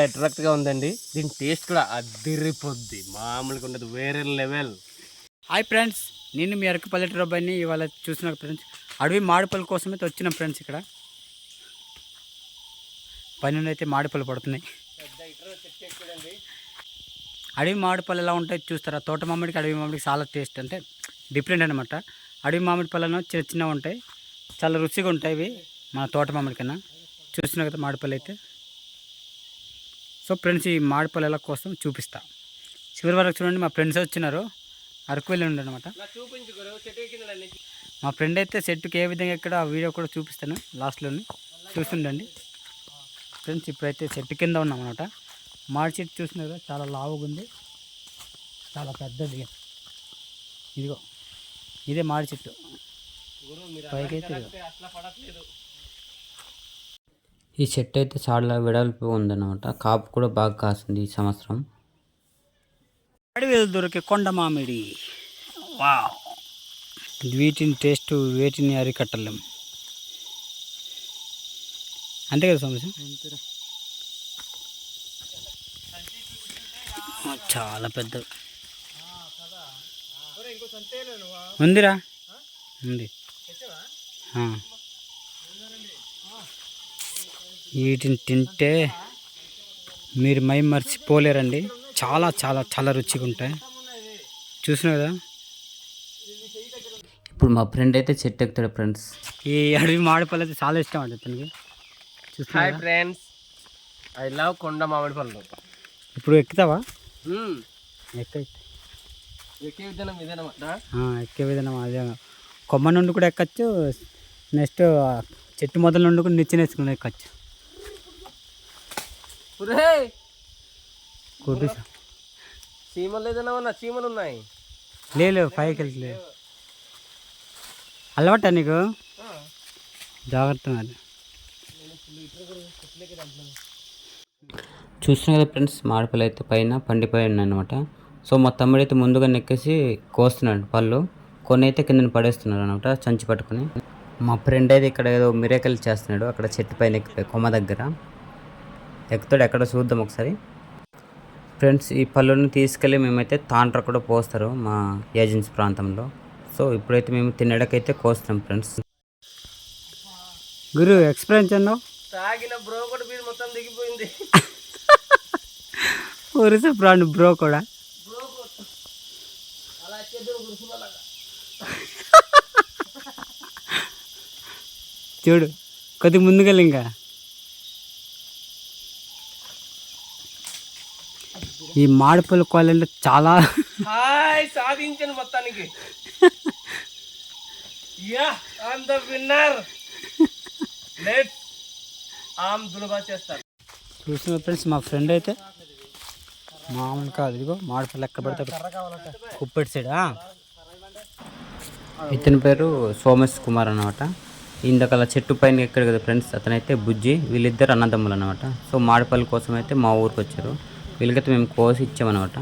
అట్రాక్ట్గా ఉందండి. దీని టేస్ట్ కూడా అదిరిపోద్ది. మామూలుగా ఉండదు. వేరే లెవెల్. Hi friends. నేను మీ అరకు పల్లెటూరు అబ్బాయిని ఇవాళ చూసిన ఫ్రెండ్స్. అడవి మాడిపల్లి కోసమే వచ్చిన ఫ్రెండ్స్ ఇక్కడ. పని అయితే మామిడిపళ్ళు పడుతున్నాయి. అడవి మామిడిపల్లి ఎలా ఉంటాయి చూస్తారా? తోట మామిడికి అడవి మామిడికి చాలా టేస్ట్. అంటే డిఫరెంట్ అనమాట అడవి మామిడి పళ్ళను చిన్న చిన్నగా ఉంటాయి. చాలా రుచిగా ఉంటాయి ఇవి. మన తోట మామిడి కన్నా చూస్తున్నా కదా మామిడిపల్లి అయితే. సో ఫ్రెండ్స్ ఈ మామిడిపళ్ళు ఎలా కోసం చూపిస్తా. చివరి వరకు చూడండి మా ఫ్రెండ్స్ వచ్చినారు. అరకు వెళ్ళి ఉండే అనమాట మా ఫ్రెండ్ అయితే సెట్కి ఏ విధంగా ఎక్కడ ఆ వీడియో కూడా చూపిస్తాను లాస్ట్లోని. చూస్తుండండి. ఫ్రెండ్స్ ఇప్పుడైతే చెట్టు కింద ఉన్నాం అనమాట మాడి చెట్టు చూసినారు కదా చాలా లావుగా ఉంది. చాలా పెద్దది. ఇదిగో ఇదే మాడి చెట్టు. గురువు మీరు పైకి అయితే ఇదిగో. అంటే అట్లా పడట్లేదు ఈ చెట్టు అయితే చాలా వెడల్పు ఉందన్నమాట కాపు కూడా బాగా కాసింది ఈ సంవత్సరం. అడవిలో దొరికే కొండ మామిడి. వావ్. వీటిని టేస్ట్ వేటిని అరికట్టలేం. అంతే కదా సమస్య చాలా పెద్ద. ఉందిరా? ఉంది. వీటిని తింటే మీరు మై మర్చిపోలేరండి చాలా చాలా చాలా రుచిగా ఉంటాయి. చూసినా కదా? ఇప్పుడు మా ఫ్రెండ్ అయితే చెట్టు ఎక్కుతాడు ఫ్రెండ్స్ ఈ అడవి మామిడిపళ్ళు అయితే చాలా ఇష్టం అండి అతనికి. హాయ్? ఫ్రెండ్స్ ఐ లవ్ కొండ మామిడి పళ్ళు. ఇప్పుడు ఎక్కుతావా? మ్మ్. ఎక్క ఎక్కే విధానం ఎక్కే విధానం అదే. కొమ్మ నుండి కూడా ఎక్కచ్చు నెక్స్ట్ చెట్టు మొదల నుండి కూడా నిచ్చెన వేసుకుని ఎక్కచ్చు. కొద్ది చీమలు ఏదైనా చీమలు ఉన్నాయి. లేదు పైకి వెళ్తలేదు అలవాట నీకు? జాగ్రత్త మరి. చూస్తున్నా కదా ఫ్రెండ్స్ మామిడిపళ్ళు అయితే పైన పండిపోయి ఉన్నాయన్నమాట. సో మా తమ్ముడు అయితే ముందుగా నెక్కేసి కోస్తున్నాడు పళ్ళు. కొన్ని అయితే కింద పడేస్తున్నాడు అనమాట చంచి పట్టుకొని. మా ఫ్రెండ్ అయితే ఇక్కడ ఏదో మిరేకల్ చేస్తున్నాడు అక్కడ చెట్టు పైన ఎక్కిపోయి కొమ్మ దగ్గర. ఎక్కుతాడు ఎక్కడ చూద్దాం ఒకసారి. ఫ్రెండ్స్ ఈ పళ్ళుని తీసుకెళ్ళి మేమైతే తాండ్ర కూడా పోస్తారు మా ఏజెన్సీ ప్రాంతంలో. సో ఇప్పుడైతే మేము తినడాకైతే కోస్తున్నాం ఫ్రెండ్స్. గురు ఎక్స్పీరియన్స్ అన్నావు తాగిన బ్రో కూడా మీరు మొత్తం దిగిపోయింది. ఒరిసే ప్రాణి బ్రో కూడా. చూడు కొద్ది ముందుకెళ్ళి ఇంకా. ఈ మాడిపల్లి కోళ్ళంటే చాలా హాయ్ సాధించాను మొత్తానికి. Yeah I'm the winner let am దులబా చేస్తాను. చూసిన ఫ్రెండ్స్ మా ఫ్రెండ్ అయితే మామూలు కాదు ఇదిగో మాడిపల్లి ఎక్కడ పడితే కుప్పెట్టి సైడ్? ఇతని పేరు సోమేష్ కుమార్ అనమాట ఇందాక చెట్టు పైన ఎక్కడ కదా ఫ్రెండ్స్ అతనైతే బుజ్జి వీళ్ళిద్దరు అన్నదమ్ములు అనమాట సో మాడిపల్లి కోసం అయితే మా ఊరికి వచ్చారు వీళ్ళకైతే మేము కోసి ఇచ్చామన్నమాట.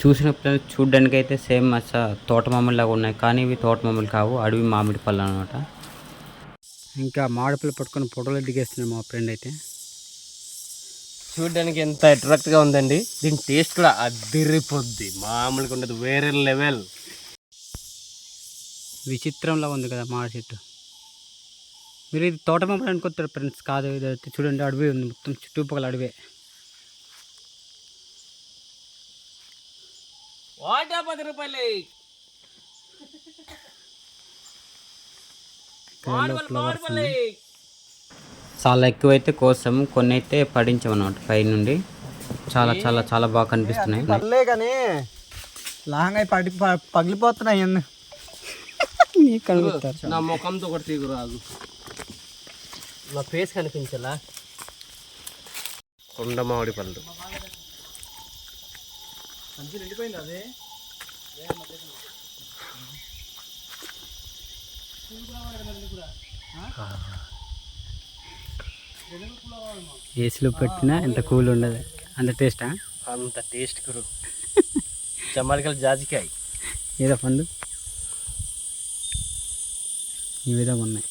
చూసినప్పుడు చూడడానికి అయితే సేమ్ మచ్చ తోట మామిడి లాగా ఉన్నాయి కానీ ఇవి తోట మామిడి కావు అడవి మామిడి పళ్ళు అనమాట ఇంకా మాడిపల్లి పట్టుకొని ఫోటోలు దిగేస్తున్నాడు మా ఫ్రెండ్ అయితే. చూడడానికి ఎంత అట్రాక్ట్గా ఉందండి. దీని టేస్ట్ కూడా అదిరిపోద్ది. మామూలుగా ఉండదు వేరే లెవెల్. విచిత్రంలా ఉంది కదా మామిడి చెట్టు. మీరు ఇది తోట మామిడి అనుకుంటారు ఫ్రెండ్స్ కాదు ఇది అయితే చూడండి అడవి ఉంది. మొత్తం చుట్టుపక్కల అడవే. వాటా పది రూపాయలు. చాలా ఎక్కువైతే కోసాము కొన్ని అయితే పడించామన్నమాట పై నుండి. చాలా చాలా చాలా బాగా కనిపిస్తున్నాయి. పర్లే కానీ లాంగ్ అయి పడి పగిలిపోతున్నాయి నీకు నా ముఖంతో ఒకటి తీగు రాదు. నా ఫేస్ కనిపించలా? కొండ మామిడి పళ్ళు ఏసీలో పెట్టినా ఎంత కూల్ ఉండదు. అంత టేస్టా అంత టేస్ట్ కురు చెమ్మడికల జాజికాయ. ఏదో పండు. ఈ విధంగా ఉన్నాయి.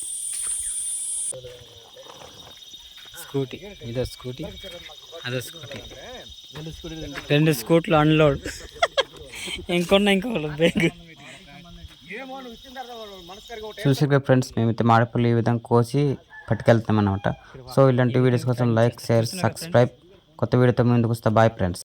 స్కూటీ. ఇదో స్కూటీ. అదే స్కూటీ. రెండు స్కూట్లు అన్లోడ్. ఇంకొన్న ఇంకో బ్యాగ్ చూసారు ఫ్రెండ్స్ మేమైతే మామిడిపళ్ళు ఈ విధంగా కోసి పట్టుకెళ్తాం అనమాట సో ఇలాంటి వీడియోస్ కోసం లైక్ షేర్ సబ్స్క్రైబ్. కొత్త వీడియోతో ముందుకు వస్తా. Bye friends.